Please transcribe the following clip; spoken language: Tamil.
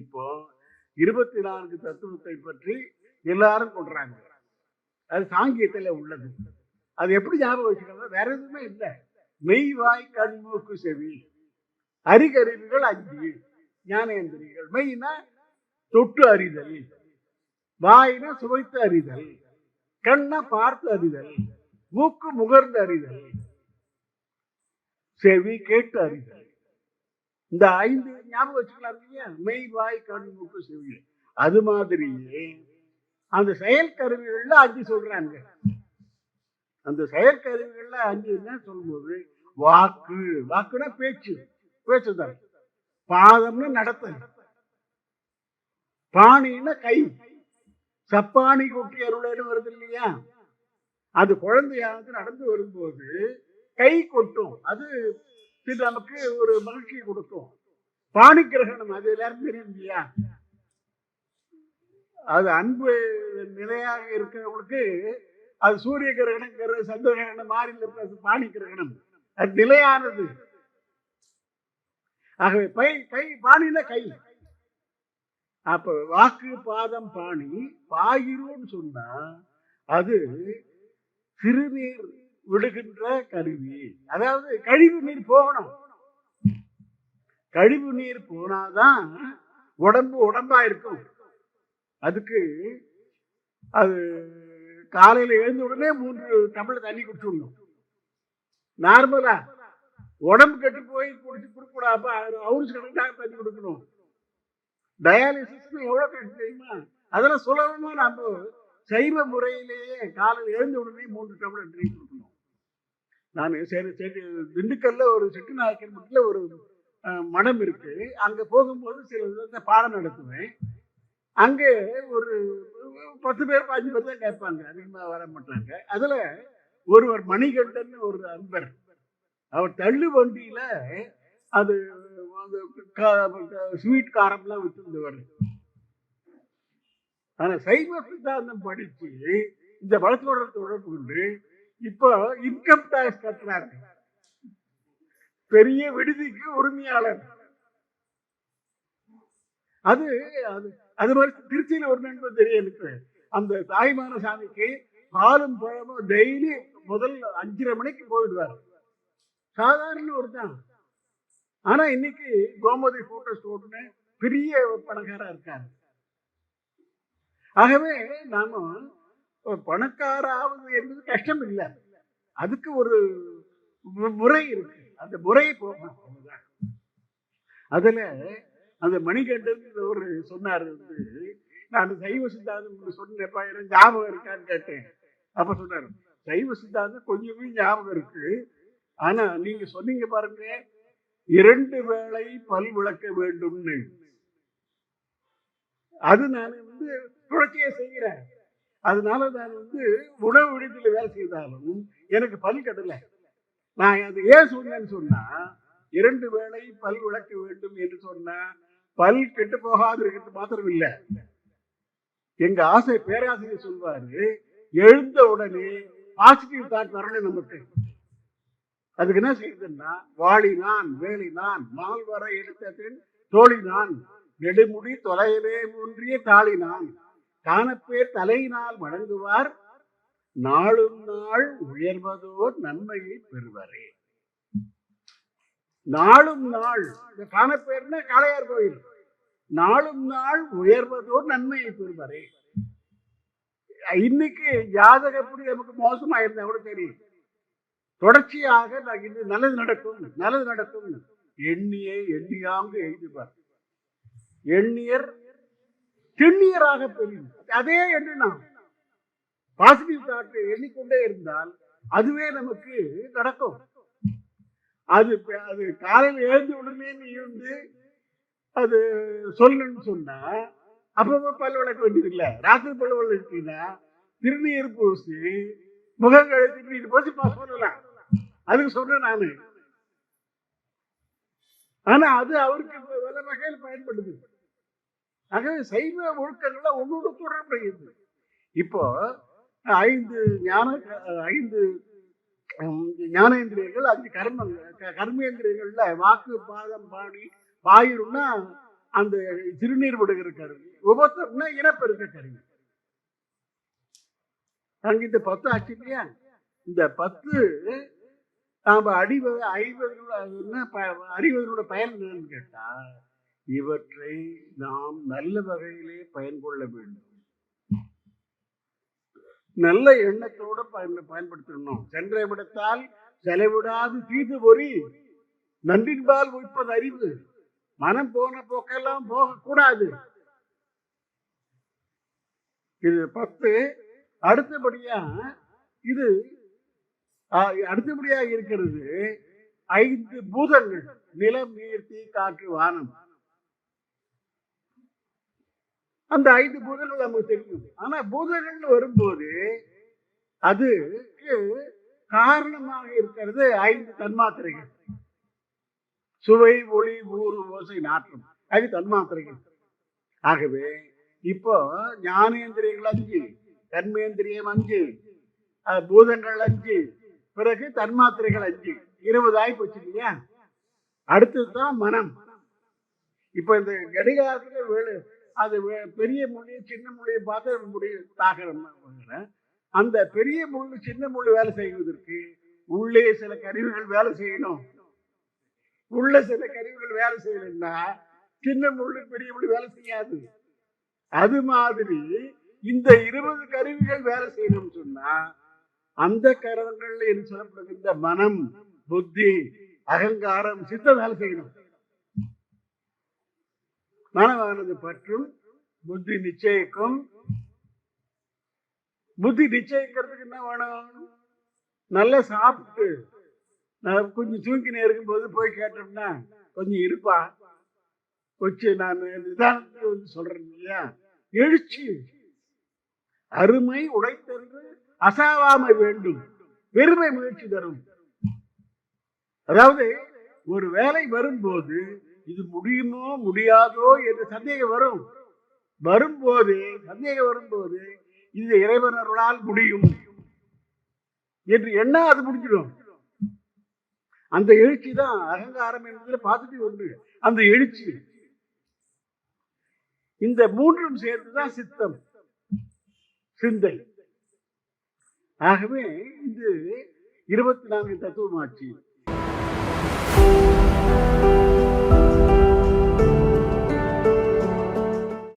இப்போ இருபத்தி நான்கு தத்துவத்தை பற்றி எல்லாரும் கொள்றாங்க அது சாங்கியத்தில் உள்ளது. அது எப்படி ஞாபகம் வச்சுக்கணும் வேற எதுவுமே இல்லை. மெய் வாய் கண் செவி. அறிகருவிகள் அஞ்சு. ஞானேந்திரிகள். மெய்னா தொட்டு அறிதல். வாயினா சுவைத்து அறிதல். கண்ணா பார்த்து அறிதல். மூக்கு முகர்ந்து அறிதல். செவி கேட்டு அறிதல். இந்த ஐந்து ஞாபகம் வச்சுக்கலாம் மெய் வாய் கண் மூக்கு செவி அது மாதிரியே அந்த செயல் கருவிகள்ல அஞ்சு சொல்றாங்க. அந்த செயற்கருவிகள்ல அஞ்சு என்ன சொல்லும்போது? வாக்கு. வாக்குனா பேச்சு. பேச்சுதான் பாதம்னு நடத்தல். பாணின்னா கை. சப்பாணி கொட்டி அருளன்னு வருது இல்லையா? அது குழந்தையாவது நடந்து வரும்போது கை கொட்டும். அது இது நமக்கு ஒரு மகிழ்ச்சியை கொடுக்கும். பாணி கிரகணம் அது எல்லாரும் தெரியும் இல்லையா? அது அன்பு நிலையாக இருக்கிறவங்களுக்கு அது சூரிய கிரகணம் சந்திர கிரகணம் மாறி இருக்கிறது பாணி கிரகணம். அது நிலையானது. ஆகவே பை கை பாணியில கை. அப்ப வாக்கு பாதம் பாணி பாயிரும்னு சொன்னா அது சிறுநீர் விடுகின்ற கருவி. அதாவது கழிவு நீர் போகணும். கழிவு நீர் போனாதான் உடம்பு உடம்பா இருக்கும். அதுக்கு அது காலையில எழுந்த உடனே மூன்று டம்ளர் தண்ணி குடிச்சுடணும் நார்மலா. உடம்பு கெட்டு போய் குடிச்சு கொடுக்கூடாப்ப. அவருக்கு கணக்காக தண்ணி கொடுக்கணும். டயாலிசிஸ் எவ்வளவு கட்டு தெரியுமா? அதெல்லாம் சுலபமா நம்ம சைவ முறையிலேயே காலையில் எழுந்த உடனே மூன்று டம்ளர் ட்ரீ கொடுக்கணும். நான் சரி சரி திண்டுக்கல்ல ஒரு செட்டு நாயக்கர் மட்டும் ஒரு அஹ், மடம் இருக்கு. அங்கே போகும்போது சில பாடம் நடத்துவேன். அங்கே ஒரு பத்து பேர் பாஞ்சு பேர் தான் கேட்பாங்க. அதிகமாக வர மாட்டாங்க. அதில் ஒருவர் மணிகண்டன் ஒரு அன்பர். அவர் தள்ளு வண்டியில் அது ஸ்வீட் காரம்லாம் விட்டுருந்தவர் ஆனா சைவ சித்தாந்தம் படிச்சு இந்த வளத்தோட தொடர்பு கொண்டு இப்போ இன்கம் டாக்ஸ் கட்டுறாரு. பெரிய விடுதிக்கு உரிமையாளர். அது அது அது மாதிரி திருச்சியில ஒரு நண்பர் தெரிய எனக்கு. அந்த தாய்மான சாமிக்கு பாலும் பழமும் டெய்லி முதல் அஞ்சரை மணிக்கு போயிடுவார். சாதாரண ஒரு தான் ஆனா இன்னைக்கு கோமதி போட்டோ ஸ்டோர்னு பெரிய பணக்காரா இருக்காரு. ஆகவே நாம பணக்காராவது என்பது கஷ்டம் இல்லை அதுக்கு ஒரு முறை இருக்கு. அந்த முறையை போகணும் அவ்வளவுதான். அதுல அந்த மணிகண்டன் ஒரு சொன்னார் வந்து நான் சைவ சித்தாந்தம் சொன்னேப்பா எனக்கு ஞாபகம் இருக்கான்னு கேட்டேன். அப்ப சொன்னாரு சைவ சித்தாந்தம் கொஞ்சமே ஞாபகம் இருக்கு. ஆனா நீங்க சொன்னீங்க பாருங்க இரண்டு வேளை பல் விளக்க வேண்டும்னு. அது நான் வந்து புரட்சியை செய்கிறேன். அதனால நான் வந்து உணவு விடுதலை வேலை செய்தாலும் எனக்கு பல் கட்டல. நான் அது ஏன் சொன்னேன்னு சொன்னா இரண்டு வேளை பல் விளக்க வேண்டும் என்று சொன்னா பல் கெட்டு போகாது இருக்கிறது மாத்திரம் இல்லை எங்க ஆசை பேராசிரியர் சொல்வாரு எழுந்த உடனே பாசிட்டிவ் தாட் வரணும் நமக்கு. அதுக்கு என்ன செய்யுதுன்னா வேலி நான் மால் வர எடுத்ததின் தோழினான் நெடுமுடி தொலையிலே ஒன்றிய தாளினான். காணப்பேர் தலையினால் வழங்குவார். நாளும் நாள் உயர்வதோர் நன்மையை பெறுவரே. நாளும் நாள் இந்த காணப்பேர்னா காளையார் கோயில். நாளும் நாள் உயர்வதோர் நன்மையை பெறுவரே. இன்னைக்கு ஜாதகப்படி நமக்கு மோசமா இருந்தா கூட தெரியும் தொடர்ச்சியாக இது நல்லது நடக்கும் நல்லது நடக்கும். எண்ணியை எண்ணியாங்க எழுதுவார். எண்ணியர் திண்ணியராக பெரியும் அதே எண்ணம் பாசிட்டிவ் தாட் எண்ணிக்கொண்டே இருந்தால் அதுவே நமக்கு நடக்கும். அது அது காலையில் எழுந்த உடனே நீ வந்து அது சொல்லணும்னு சொன்னா அப்பப்போ பல் விளக்க வேண்டியது இல்லை ராத்திரி பல் விளக்கினா திருநீர் பூசி முகங்களை திருநீர் பூசி பா சொல்லலாம். அதுக்கு சொல்றேன் நானு. ஆனா அது அவருக்கு வேற வகையில் பயன்படுது. ஆகவே சைவ ஒழுக்கங்கள்ல ஒன்னோட தொடர்புடையது இப்போ ஐந்து ஞான ஐந்து ஞானேந்திரியர்கள் ஞானேந்திரியங்கள் அஞ்சு கர்மங்கள் கர்மேந்திரியங்கள்ல வாக்கு பாதம் பாணி பாயிரும்னா அந்த சிறுநீர் விடுகிற கருவி உபத்தம்னா இனப்பெருக்க கருவி. அங்க இந்த பத்து ஆச்சு இல்லையா? இந்த பத்து நாம அடிவது அறிவதனோட ப- அறிவதனோட பயன் என்னன்னு கேட்டா இவற்றை நாம் நல்ல வகையிலே பயன் கொள்ள வேண்டும். நல்ல எண்ணத்தோடு பயன் பயன்படுத்தணும். சென்ற விடத்தால் செலவிடாது தீது பொறி. நன்றின்பால் உய்ப்பது அறிவு. மனம் போன போக்கெல்லாம் போகக்கூடாது. இது பத்து. அடுத்தபடியா இது அடுத்தபடியாக அடுத்தபடியா இருக்கிறது ஐந்து பூதங்கள். நிலம் நீர் தீ காற்று வானம். அந்த ஐந்து பூதங்கள் நமக்கு தெரியும். ஆனா பூதங்கள் வரும்போது அதுக்கு காரணமாக இருக்கிறது ஐந்து தன்மாத்திரைகள். சுவை ஒளி ஊறு ஓசை நாற்றம். அது தன்மாத்திரைகள். ஆகவே இப்போ ஞானேந்திரியங்கள் அஞ்சு கர்மேந்திரியம் அஞ்சு பூதங்கள் அஞ்சு பிறகு தன்மாத்திரைகள் அஞ்சு. இருபது ஆகி போச்சு இல்லையா? அடுத்தது தான் மனம். இப்போ இந்த கடிகாரத்துல வேலு அது பெரிய மொழி சின்ன மொழியை பார்த்து நம்முடைய தாகரம் அந்த பெரிய முள்ளு சின்ன முள்ளு வேலை செய்வதற்கு உள்ளே சில கருவிகள் வேலை செய்யணும். உள்ள சில கருவிகள் வேலை செய்யலைன்னா சின்ன முள்ளு பெரிய முள்ளு வேலை செய்யாது. அது மாதிரி இந்த இருபது கருவிகள் வேலை செய்யணும்னு சொன்னா அந்த கரணங்கள் என்று சொல்லப்படுகின்ற மனம் புத்தி அகங்காரம் சித்தம் வேலை செய்யணும். மனமானது பற்றும் புத்தி நிச்சயிக்கும். புத்தி நிச்சயிக்கிறதுக்கு என்ன வேணும்? நல்லா சாப்பிட்டு நான் கொஞ்சம் தூங்கினே இருக்கும்போது போய் கேட்டோம்னா கொஞ்சம் இருப்பா. வச்சு நான் நிதானத்தை வந்து சொல்றேன் இல்லையா? எழுச்சி. அருமை உடைத்தென்று அசாவாமை வேண்டும். பெருமை முயற்சி தரும். அதாவது ஒரு வேலை வரும்போது இது முடியுமோ முடியாதோ என்று சந்தேகம் வரும். வரும்போது சந்தேகம் வரும்போது இது இறைவனர்களால் முடியும். என்று என்ன அது முடிஞ்சிடும். அந்த எழுச்சி தான் அகங்காரம் என்பதுல பாசிட்டிவ் ஒன்று. அந்த எழுச்சி. இந்த மூன்றும் சேர்ந்துதான் சித்தம். சிந்தை. ஆகவே இது இருபத்தி நான்கு தத்துவமாச்சு.